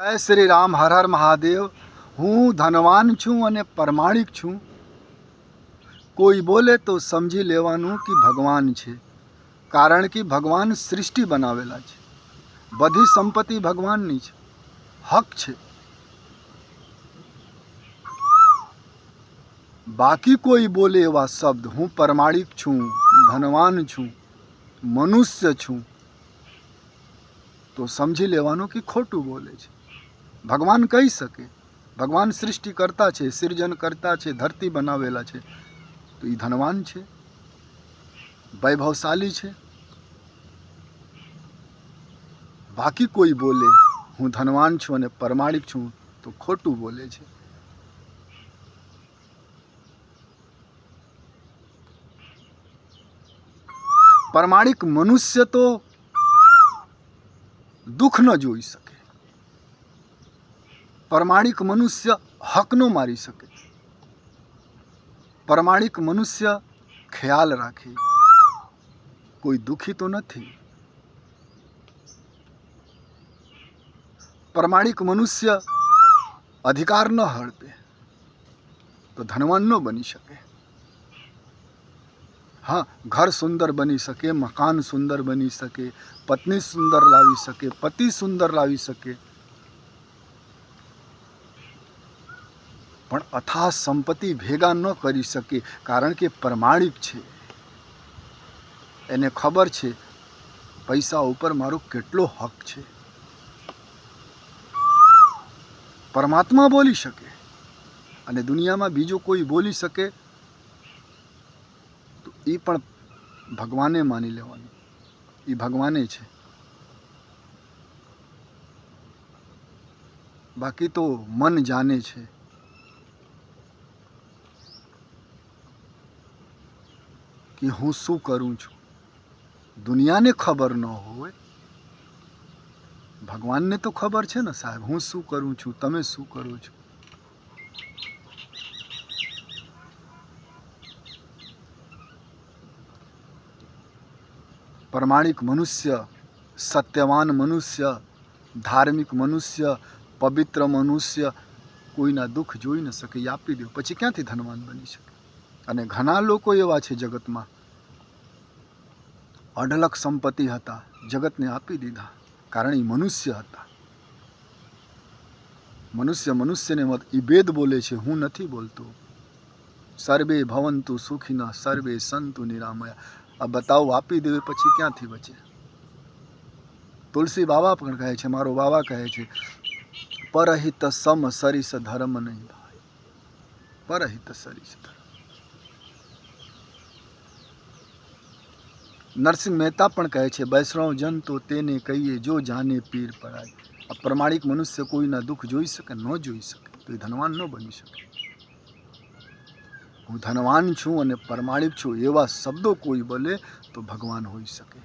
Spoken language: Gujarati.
જય શ્રી રામ હર હર મહાદેવ હું ધનવાન છું અને પ્રમાણિક છું કોઈ બોલે તો સમજી લેવાનું કે ભગવાન છે કારણ કે ભગવાન સૃષ્ટિ બનાવેલા છે બધી સંપત્તિ ભગવાનની છે હક છે બાકી કોઈ બોલે એવા શબ્દ હું પ્રમાણિક છું ધનવાન છું મનુષ્ય છું તો સમજી લેવાનું કે ખોટું બોલે છે ભગવાન કહી શકે. ભગવાન સૃષ્ટિ કરતા છે, સર્જન કરતા છે, ધરતી બનાવેલા છે. તો એ ધનવાન છે. વૈભવશાલી છે. બાકી કોઈ બોલે, હું ધનવાન છું અને પ્રમાણિક છું, તો ખોટું બોલે છે. પ્રમાણિક મનુષ્ય તો દુઃખ ન જોઈ શકે. પ્રમાણિક મનુષ્ય હક ન મારી શકે. પ્રમાણિક મનુષ્ય ખ્યાલ રાખે. કોઈ દુઃખી તો નથી. પ્રમાણિક મનુષ્ય અધિકાર ન હડપે તો ધનવાન ન બની શકે. હા, ઘર સુંદર બની શકે, મકાન સુંદર બની શકે, પત્ની સુંદર લાવી શકે, પતિ સુંદર લાવી શકે પણ અથા સંપત્તિ ભેગા ન કરી શકે, કારણ કે પ્રમાણિક છે. એને ખબર છે, પૈસા ઉપર મારો કેટલો હક છે. પરમાત્મા બોલી શકે અને દુનિયામાં બીજો કોઈ બોલી શકે, તો એ પણ ભગવાને માની લેવાનું. એ ભગવાને છે. બાકી તો મન જાણે છે. કે હું શું કરું છું? દુનિયાને ખબર ન હોય. ભગવાનને તો ખબર છે ને સાહેબ, હું શું કરું છું? તમે શું કરો છો? પ્રમાણિક મનુષ્ય, સત્યવાન મનુષ્ય, ધાર્મિક મનુષ્ય, પવિત્ર મનુષ્ય, કોઈના દુઃખ જોઈ ન શકે આપી દો. પછી ક્યાંથી ધનવાન બની શકે? અને ઘણા લોકો એવા છે જગતમાં અઢળક સંપત્તિ હતા, જગતને આપી દીધા, કારણ એ મનુષ્ય હતા. મનુષ્ય મનુષ્યને મત એ ભેદ બોલે છે, હું નથી બોલતો. સર્વે ભવંતુ સુખીના, સર્વે સંતુ નિરામયા. આ બતાવો આપી દેવે પછી ક્યાંથી બચે? તુલસી બાબા પણ કહે છે, મારો બાબા કહે છે, પરહિત સમ સરિસ ધર્મ નહીં ભાઈ પરહિત સરિસ ધર્મ. નરસિંહ મહેતા પણ કહે છે વૈષ્ણવ જન તો તેને કહીએ, જો જાને પીર પડાય આ પ્રમાણિક મનુષ્ય કોઈના દુઃખ જોઈ શકે, ન જોઈ શકે, તો એ ધનવાન ન બની શકે. હું ધનવાન છું અને પ્રમાણિક છું, એવા શબ્દો કોઈ બોલે તો ભગવાન હોઈ શકે.